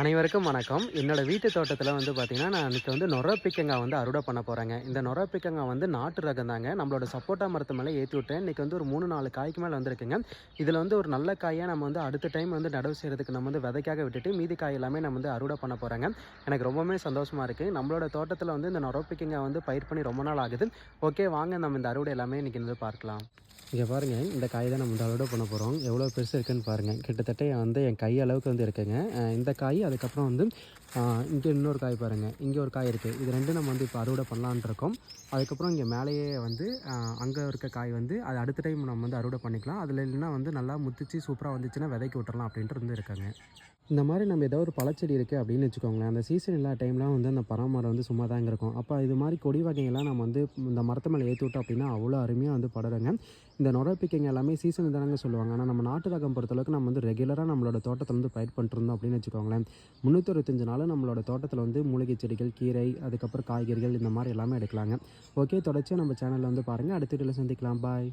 அனைவருக்கும் வணக்கம். என்னோட வீட்டு தோட்டத்தில் வந்து பார்த்தீங்கன்னா நான் இன்னைக்கு வந்து நொர பிக்கங்காய் வந்து அறுவடை பண்ண போகிறேங்க இந்த நொர பிக்கங்காய் வந்து நாட்டு ரகம் தாங்க. நம்மளோட சப்போட்டா மரத்து மேலே ஏற்றி விட்டேன். இன்றைக்கி வந்து ஒரு மூணு நாலு காய்க்கு மேலே வந்திருக்குங்க. இதில் வந்து ஒரு நல்ல காயாக நம்ம வந்து அடுத்த டைம் வந்து நடவு செய்கிறதுக்கு நம்ம வந்து விதைக்காக விட்டுட்டு மீதி காய் எல்லாமே நம்ம வந்து அறுவடை பண்ண போகிறாங்க எனக்கு ரொம்பவுமே சந்தோஷமாக இருக்குது நம்மளோட தோட்டத்தில் வந்து இந்த நொர பிக்கங்காய் வந்து பயிர் பண்ணி ரொம்ப நாள் ஆகுது. ஓகே வாங்க நம்ம இந்த அறுவடை எல்லாமே இன்றைக்கி வந்து பார்க்கலாம். இங்கே பாருங்கள் இந்த காய் தான் நம்ம இந்த அறுவடை பண்ண போகிறோம் எவ்வளோ பெருசு இருக்குன்னு பாருங்கள் கிட்டத்தட்ட வந்து என் கை அளவுக்கு வந்து இருக்குங்க. இந்த காய் அதுக்கப்புறம் வந்து இங்கே இன்னொரு காய் பாருங்கள் இங்கே ஒரு காய் இருக்குது இது ரெண்டும் நம்ம வந்து இப்போ அறுவடை பண்ணலான்ட்டு இருக்கோம். அதுக்கப்புறம் இங்கே மேலேயே வந்து அங்கே இருக்க காய் வந்து அது அடுத்த டைம் நம்ம வந்து அறுவடை பண்ணிக்கலாம். அதில் இல்லைன்னா வந்து நல்லா முத்திச்சு சூப்பராக வந்துச்சுன்னா விதைக்கு விட்டுறலாம் அப்படின்ட்டு வந்து இருக்காங்க. இந்த மாதிரி நம்ம ஏதோ ஒரு பழச்செடி இருக்குது அப்படின்னு வச்சுக்கோங்களேன் அந்த சீசன் இல்லாத டைம்லாம் வந்து அந்த பராமரம் வந்து சும்மா தாங்க இருக்கும். அப்போ இது மாதிரி கொடி வகைகள்லாம் நம்ம வந்து இந்த மரத்து மேலே ஏற்றி விட்டோம் அப்படின்னா அவ்வளோ அருமையாக வந்து படருங்க. இந்த நொரப்பிக்கைங்க எல்லாமே சீசன் தானங்க சொல்லுவாங்க. ஆனால் நம்ம நாட்டு ரகம் பொறுத்தளவுக்கு நம்ம வந்து ரெகுலராக நம்மளோட தோட்டத்தில் வந்து பயிர் பண்ணிட்டுருந்தோம் அப்படின்னு வச்சுக்கோங்களேன். முந்நூற்றஞ்சு நாள் நம்மளோட தோட்டத்தில் வந்து மூலிகை செடிகள் கீரை அதுக்கப்புறம் காய்கறிகள் இந்த மாதிரி எல்லாமே எடுக்கலாங்க. ஓகே தொடர்ச்சியாக நம்ம சேனலில் வந்து பாருங்கள் அடுத்த வீடியோவில் சந்திக்கலாம். பாய்